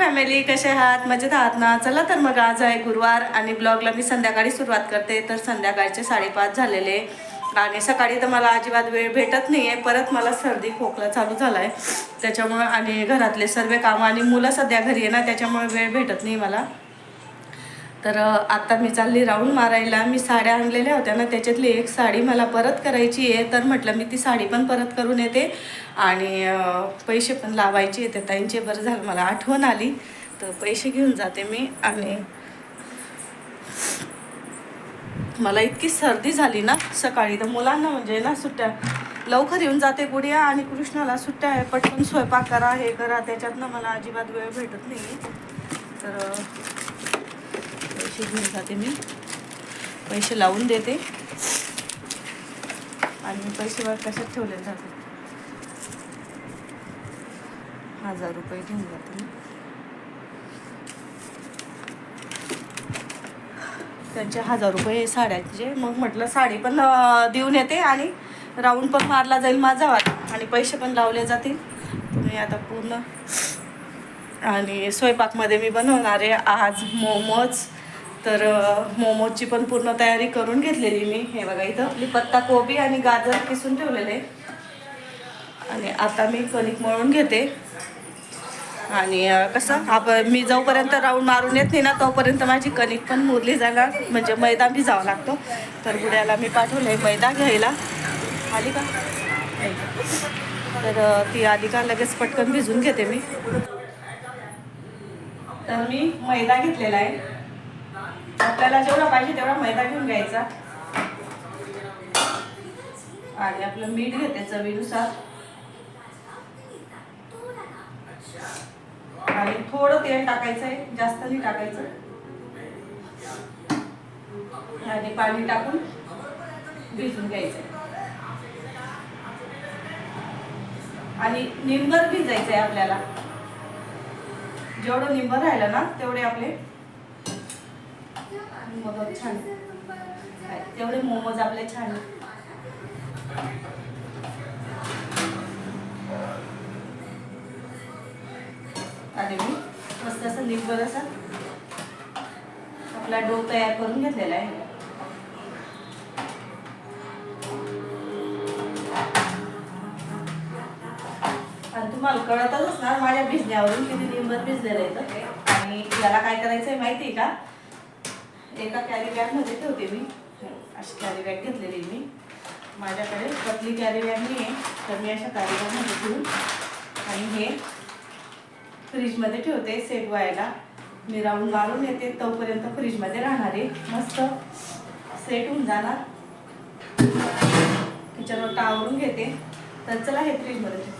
Family कसे आहात? मजेत आहात ना? चला तर मग आज आहे गुरुवार आणि ब्लॉगला मी संध्याकाळी सुरुवात करते. तर संध्याकाळचे साडेपाच झालेले आणि सकाळी तर मला अजिबात वेळ भेटत नाही आहे परत मला सर्दी खोकला चालू झाला आहे त्याच्यामुळं आणि घरातले सर्व कामं आणि मुलं सध्या घरी आहे ना त्याच्यामुळे वेळ भेटत नाही मला. तर आता मी चालली राऊंड मारायला. मी साड्या आणलेल्या होत्या ना त्याच्यातली एक साडी मला परत करायची आहे. तर म्हटलं मी ती साडी पण परत करून येते. आणि पैसे पण लावायचे येते ताईंचे बरं झालं मला आठवण आली. तर पैसे घेऊन जाते मी. आणि मला इतकी सर्दी झाली ना सकाळी. तर मुलांना म्हणजे ना सुट्ट्या लवकर येऊन जाते गुडिया आणि कृष्णाला सुट्ट्या आहे. पटकन स्वयंपाक करा हे करा. त्याच्यातनं मला अजिबात वेळ भेटत नाही. तर पैसे घेऊन जाते मी. पैसे लावून देते. आणि मी पैसे वर कशात ठेवले जाते? हजार रुपये घेऊन जाते मी. त्यांचे हजार रुपये साड्यांचे. मग म्हटलं साडी पण देऊन येते आणि राऊंड पण मारला जाईल माझा आणि पैसे पण लावले जातील. तुम्ही आता पूर्ण. आणि स्वयंपाकमध्ये मी बनवणार आहे आज मोमोज तर मोमोजची पण पूर्ण तयारी करून घेतलेली मी. हे बघा इथं. आपली पत्ता कोबी आणि गाजर किसून ठेवलेले. आणि आता मी कणिक मळून घेते. आणि कसं आपण मी जोपर्यंत राऊंड मारून येत नाही ना तोपर्यंत माझी कणिक पण मुरली जाणार. म्हणजे मैदा भिजावा लागतो. तर गुड्याला मी पाठवले मैदा घ्यायला. आली का? तर ती आली का लगेच पटकन भिजून घेते मी. तर मी मैदा घेतलेला आहे. आपल्याला जेवढा पाहिजे तेवढा मैदा घेऊन घ्यायचा. आणि आपलं मीठ घेते चवीनुसार. आणि थोडं तेल टाकायचं आहे जास्त नाही टाकायचं. आणि पाणी टाकून भिजून घ्यायचं आणि निंबर भिजायचं आहे आपल्याला. जेवढं निंबर राहिलं ना तेवढे आपले मग छान. तेवढे मोमोज आपले छान. आणि मी मस्त असं निंबर असं आपला डो तयार करून घेतलेला आहे. आणि तुम्हाला कळतच असणार माझ्या भिजण्यावरून किती निंबर भिजलेलं येतं आणि याला काय करायचं आहे माहिती आहे का? एका कॅरी बॅगमध्ये ठेवते मी. अशी कॅरी बॅग घेतलेली मी. माझ्याकडे पतली कॅरी बॅग नाही आहे तर मी अशा कॅरी बॅगमध्ये ठेवून आणि हे फ्रीजमध्ये ठेवते सेट व्हायला. मी राऊंड मारून येते तोपर्यंत फ्रीजमध्ये राहणार आहे. मस्त सेट होऊन जाणार. किचनवर आवरून घेते. तर चला हे फ्रीजमध्ये ठेव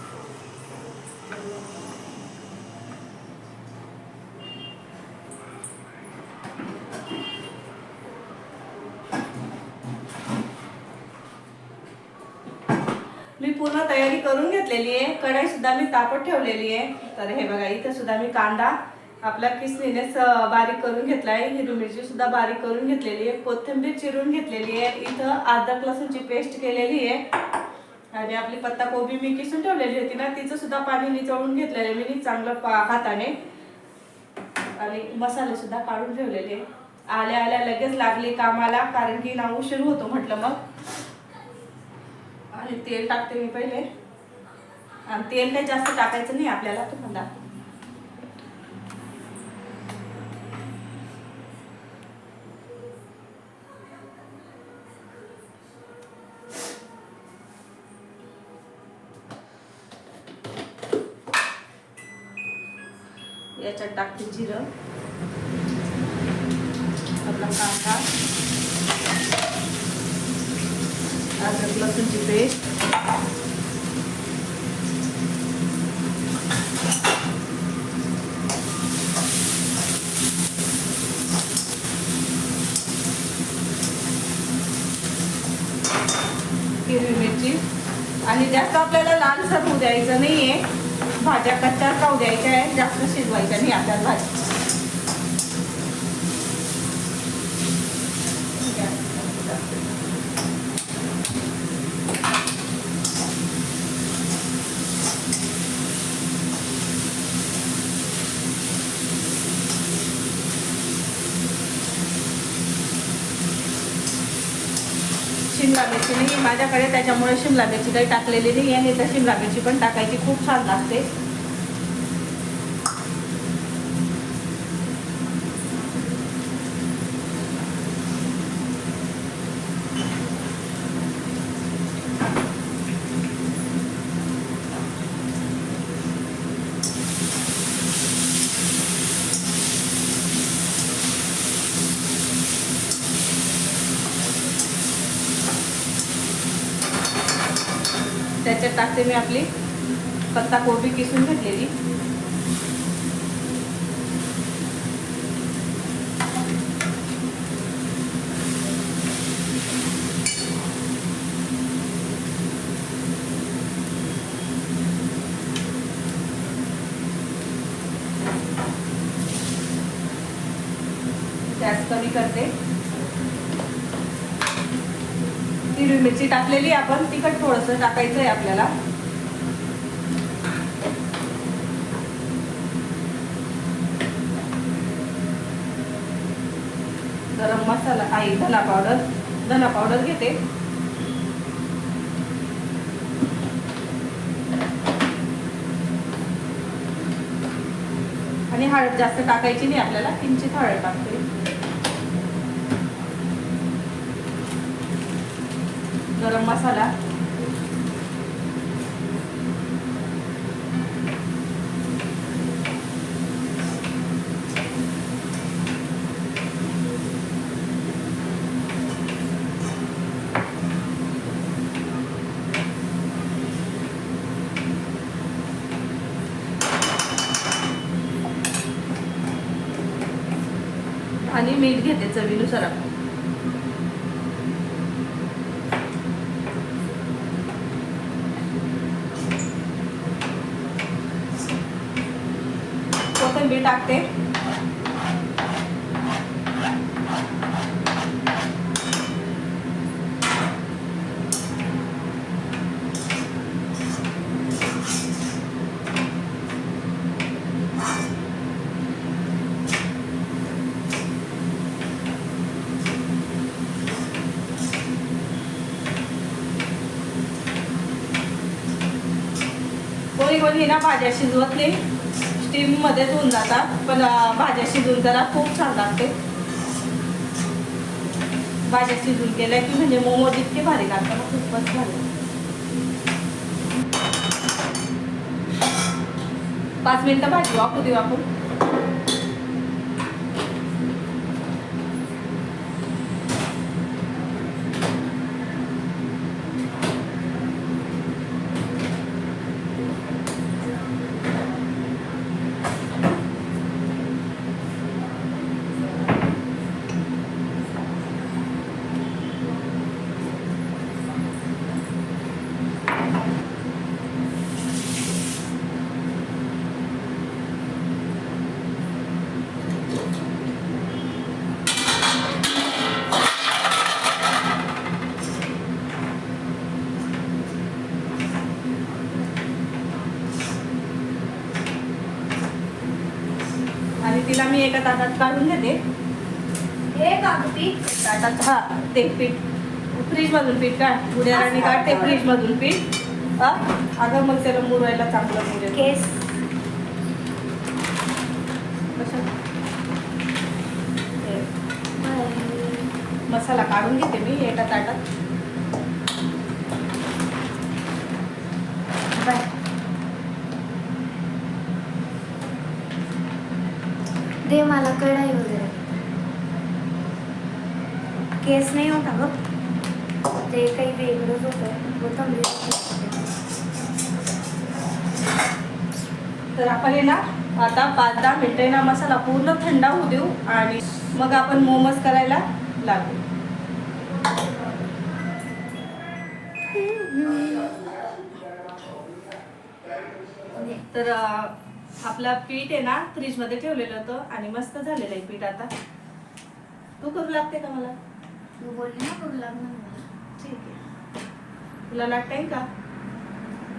मी पूर्ण तयारी करून घेतलेली आहे. कढई सुद्धा मी तापत ठेवलेली आहे. तर हे बघा इथे सुद्धा मी कांदा आपला किसणीनेच बारीक करून घेतला आहे. हिरवी मिरची सुद्धा बारीक करून घेतलेली आहे. कोथिंबीर चिरून घेतलेली आहे. इथं अद्रक लसूणची पेस्ट केलेली आहे. आणि आपली पत्ता कोबी मी किसून ठेवलेली होती ना तिचं सुद्धा पाणी निचळून घेतलेलं आहे. मी चांगलं पा- हाताने. आणि मसाले सुद्धा काढून ठेवलेले आल्या आल्या लगेच लागली कामाला कारण की ना उशीर होतो म्हटलं मग. आणि तेल टाकते मी पहिले. आणि तेल काही जास्त टाकायचं नाही आपल्याला तुम्हाला याच्यात टाकते जिरं. आपला कांदा. अद्रक लसूणची पेस्ट. हिरवी मिरची. आणि जास्त आपल्याला लालसर होऊ द्यायचं नाहीये. भाज्या कच्च्या खाऊ द्यायच्या आहे जास्त शिजवायच्या नाही आपल्याला भाजी शिमला मिरची नाही माझ्याकडे त्याच्यामुळे शिमला मिरची काही टाकलेली नाही आहे. तर शिमला मिरची पण टाकायची. खूप छान लागते. त्याच्यात मी आपली पत्ता कोबी किसून घेतलेली. गॅस कमी करते. हिरवी मिरची टाकलेली आपण तिखट थोडंसं टाकायचं आहे आपल्याला. गरम मसाला आई धना पावडर धना पावडर घेते. आणि हळद जास्त टाकायची नाही आपल्याला किंचित हळद टाकते. गरम मसाला आणि मीठ घेते चवीनुसार आपण. कोथिंबीर टाकते. पण हे ना भाज्या शिजवत नाही. स्टीममध्ये धुवून जातात. पण भाज्या शिजवून जरा खूप छान लागते. भाज्या शिजून केल्या की म्हणजे मोमो इतके भारी लागतात ना, खूपच भारी. पाच मिनिटं भाजी वापरू देऊ आपण आणि तिला मी एका ताटात काढून घेते. हे ताटात हा ते पीठ. फ्रीजमधून पीठ काढ. उद्याने काढते फ्रीजमधून पीठ. हा अगं मग त्याला मुरवायला चांगलं मुरेल. केस. मसाला काढून घेते मी एका ताटात. बाय. दे मला कढाई वगैरे. केस नाही होता ग ते काही वेगळंच होतं. कोथंबीर तर आपण हे ना आता पाच दहा मिनटे आहे ना मसाला पूर्ण थंड होऊ देऊ आणि मग आपण मोमोज करायला लागू. तर आपला पीठ आहे ना फ्रीजमध्ये ठेवलेलं होतं आणि मस्त झालेलं आहे पीठ आता. तू करू लागते का मला? तू बोलली ना करू लागणार ठीक आहे. तुला लागतंय का?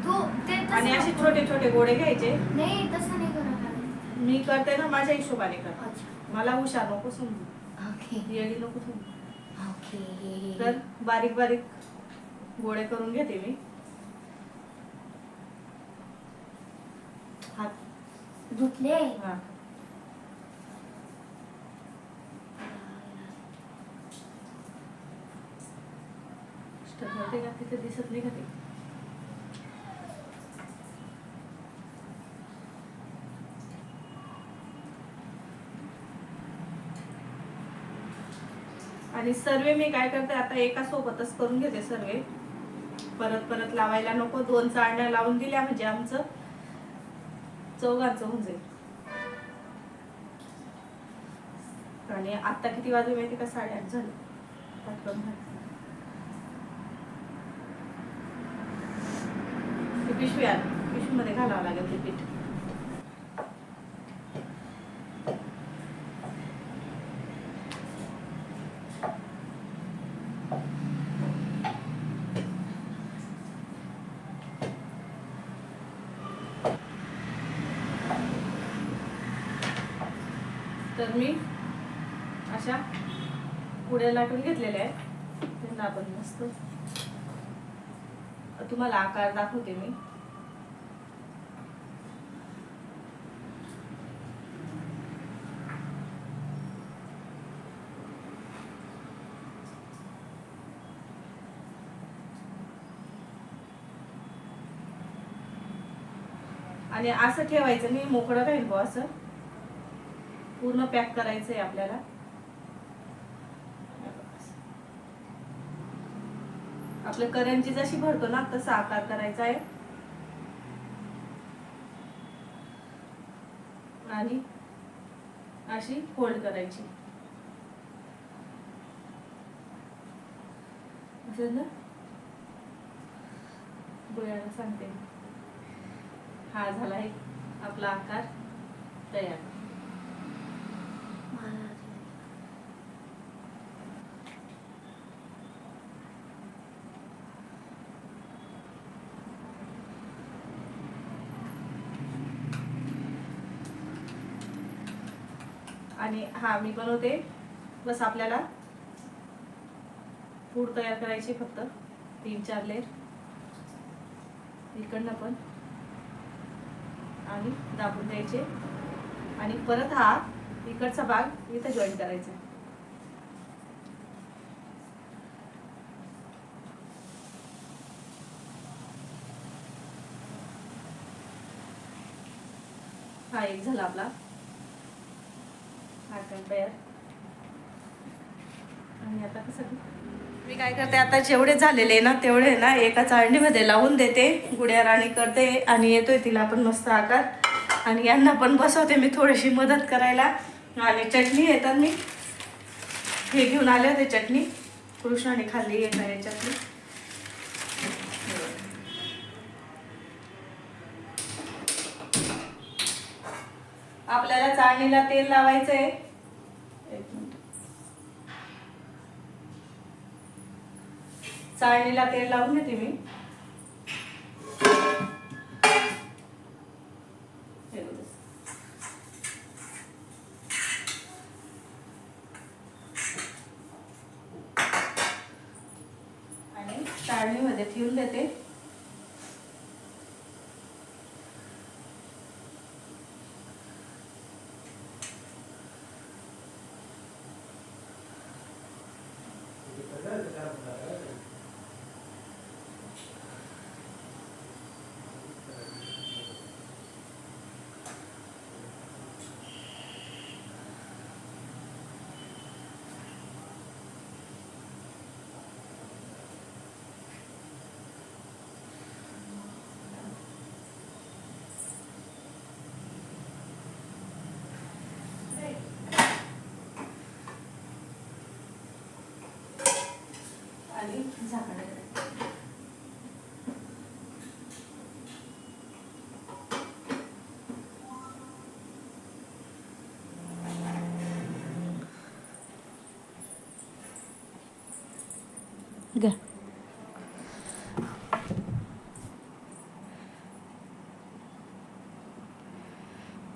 तू ते तसं आणि असे नको. छोटे छोटे गोळे घ्यायचे. नाही तसं नाही लागेल. मी करते ना माझ्या हिशोबाने कर. अच्छा. मला हुशार नको समजू. ओके. येडी नको समजू. ओके. तर बारीक बारीक गोळे करून घेते मी. धुतले. हा. स्टक का तिथे दिसत नाही का ते? आणि सर्वे मी काय करते आता एका सोबतच करून घेते सर्वे. परत परत लावायला नको दोन चाळण्या लावून दिल्या म्हणजे आमचं. चौघांचं होऊन जाईल. आणि आता किती वाजले माहिती का? साडेआठ झाले. पटकन घाल. पिशवी आली पिशवीमध्ये घालावं लागेल ते पीठ तर मी अशा पुड्या लाटून घेतलेल्या आहेत त्यांना आपण मस्त तुम्हाला आकार दाखवते मी. आणि असं ठेवायचं नाही मोकळं राहील बो असं. पूर्ण पॅक करायचं आहे आपल्याला. आपलं करंजी जशी भरतो ना तसा आकार करायचा आहे. आणि अशी फोल्ड करायची. सांगते. हा झाला आहे आपला आकार तयार. आणि हा मी बनवते. बस आपल्याला पूड तयार करायची फक्त. तीन चार लेर इकडनं पण. आणि दाबून द्यायचे. आणि परत हा इकडचा भाग इथं जॉईन करायचा. हा एक झाला आपला. आकार आणि आता कसं मी काय करते आता जेवढे झालेले ना तेवढे ना एका चाळणीमध्ये लावून देते. गुड्या राणी करते आणि येतोय तिला पण मस्त आकार. आणि यांना पण बसवते मी थोडीशी मदत करायला. आणि चटणी येतात मी. हे घेऊन आले होते चटणी. कृष्णाने खाल्ली एका याच्यातली. आपल्याला चाळणीला तेल लावायचं आहे एक मिनिट. चाळणीला तेल लावून घेते मी. आणि चाळणीमध्ये ठेवून देते.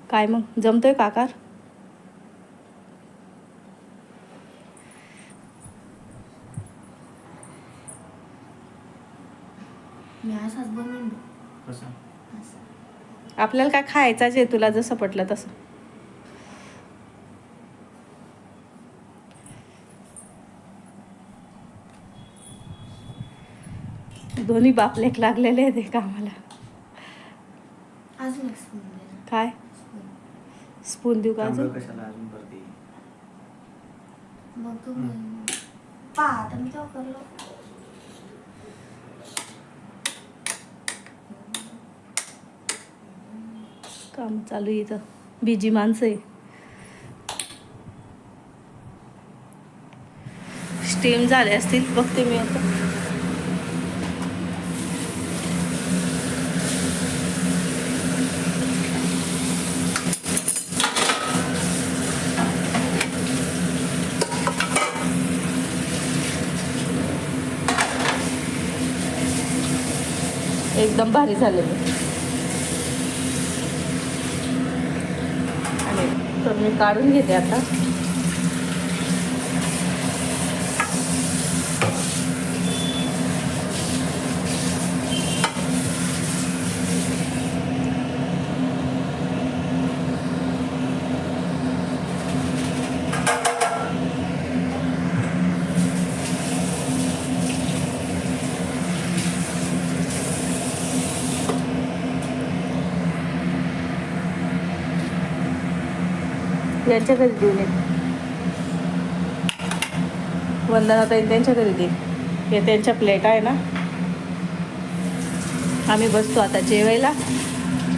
काय मग? जमतोय काकार? आपल्याला काय खायचा आहे तुला जसं पटलं तसं. दोन्ही बापलेक लागलेले आहेत हे कामाला एक स्पून दे ना. काय? स्पून देऊ का अजून? काम चालू आहे इथं. बिजी माणसं आहे. स्टीम झाले असतील बघते मी आता. एकदम भारी झाले आणि तर मी काढून घेते आता. यांच्या घरी देऊन ये. वंदना ताई त्यांच्या घरी दे. हे त्यांच्या प्लेट आहे ना. आम्ही बसतो आता जेवायला.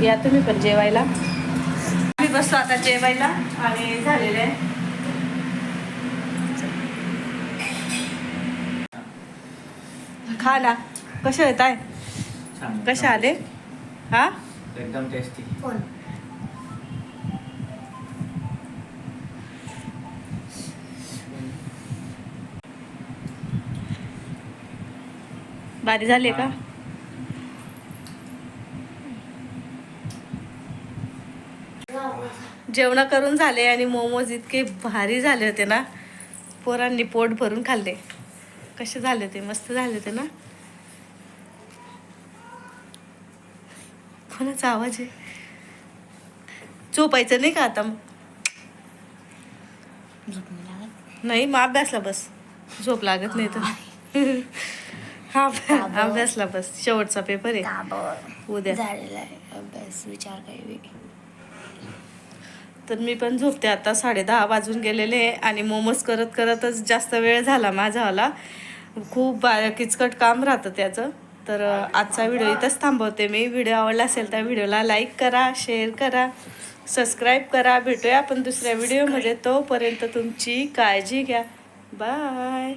या तुम्ही पण जेवायला. आम्ही बसतो आता जेवायला. आणि झालेले आहे. खा ना. कसे येत आहे छान. कसे आले? हा? एकदम टेस्टी भारी झाले का? जेवण करून झाले आणि मोमोज इतके भारी झाले होते ना. पोरांनी पोट भरून खाल्ले. कसे झाले होते? मस्त झाले होते ना? कोणाचा आवाज आहे? झोपायचं नाही का आता? मग नाही मग अभ्यासला बस. झोप लागत नाही तर. हा अभ्यासला बस. शेवटचा पेपर आहे. उद्या. झालेला आहे. अभ्यास विचार काही वेगळे तर मी पण झोपते आता. साडे दहा वाजून गेलेले आहे आणि मोमोज करत करतच जास्त वेळ झाला माझावाला खूप बा किचकट काम राहतं त्याचं. तर आजचा व्हिडिओ इथंच थांबवते मी. व्हिडिओ आवडला असेल तर व्हिडिओला लाईक करा शेअर करा सबस्क्राईब करा. भेटूया आपण दुसऱ्या व्हिडिओमध्ये. तोपर्यंत तुमची काळजी घ्या. बाय